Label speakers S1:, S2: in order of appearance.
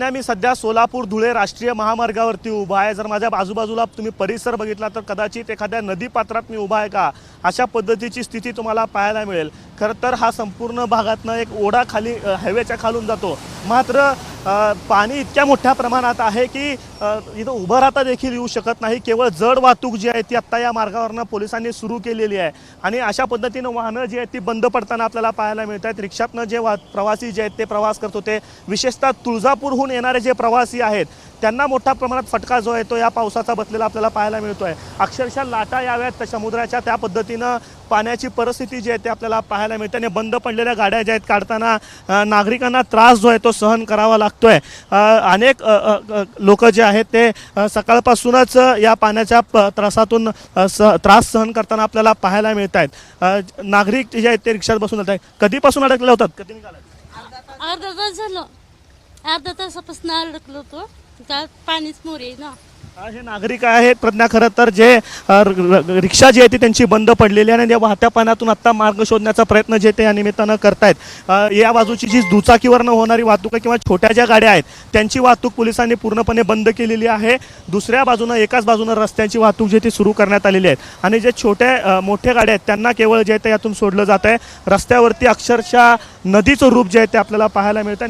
S1: नाही, मी सध्या सोलापूर धुळे राष्ट्रीय महामार्गावरती उभा आहे. जर माझ्या आजूबाजूला तुम्ही परिसर बघितला तर कदाचित एखाद्या नदीपात्रात मी उभा आहे का? अशा पद्धतीची स्थिती तुम्हाला पाहायला मिळेल. खरं तर हा संपूर्ण भागातनं एक ओढा खाली हायवेच्या खालून जातो. मात्र पाणी इतक्या मोठ्या प्रमाणात आहे की इथं उभं राहता देखील येऊ शकत नाही. केवळ जड वाहतूक जी आहे ती आत्ता या मार्गावरनं पोलिसांनी सुरू केलेली आहे. आणि अशा पद्धतीनं वाहनं जी आहेत ती बंद पडताना आपल्याला पाहायला मिळत आहेत रिक्षातनं जे वा प्रवासी जे आहेत ते प्रवास करत होते. विशेषतः तुळजापूरहून येणारे जे प्रवासी आहेत त्यांना मोठ्या प्रमाणात फटका जो आहे तो या पावसाचा बसलेला आपल्याला पाहायला मिळतो आहे अक्षरशः लाटा याव्यात त्या समुद्राच्या त्या पद्धतीनं पाण्याची परिस्थिती जी आहे ते आपल्याला पाहायला मिळते आणि बंद पडलेल्या गाड्या ज्या आहेत काढताना नागरिकांना त्रास जो आहे तो सहन करावा लागतो आहे अनेक लोक जे आहेत ते सकाळपासूनच या पाण्याच्या प- त्रासातून स त्रास सहन करताना आपल्याला पाहायला मिळत आहेत नागरिक जे आहेत ते रिक्षात बसून जात आहेत कधीपासून अडकले होतात? कधी निघाला
S2: अर्धा तास झालं. अर्धा तासापासून अडकलो होतो. त्यात पाणीच मोरे ना.
S1: हे नागरिक आहेत प्रज्ञा खरं तर जे अ, र- र- रिक्षा जी आहे ती त्यांची बंद पडलेली आहे आणि या वाहत्या पाण्यातून आत्ता मार्ग शोधण्याचा प्रयत्न जे ते या निमित्तानं करतायत. अ, या बाजूची जी दुचाकीवरनं होणारी वाहतूक आहे किंवा छोट्या ज्या गाड्या आहेत त्यांची वाहतूक पोलिसांनी पूर्णपणे बंद केलेली आहे. दुसऱ्या बाजूनं एकाच बाजूनं रस्त्यांची वाहतूक जी ती सुरू करण्यात आलेली आहे. आणि जे छोट्या अ, मोठ्या गाड्या आहेत त्यांना केवळ जे आहे ते यातून सोडलं जात आहे रस्त्यावरती अक्षरशः नदीचं रूप जे आहे ते आपल्याला पाहायला मिळतं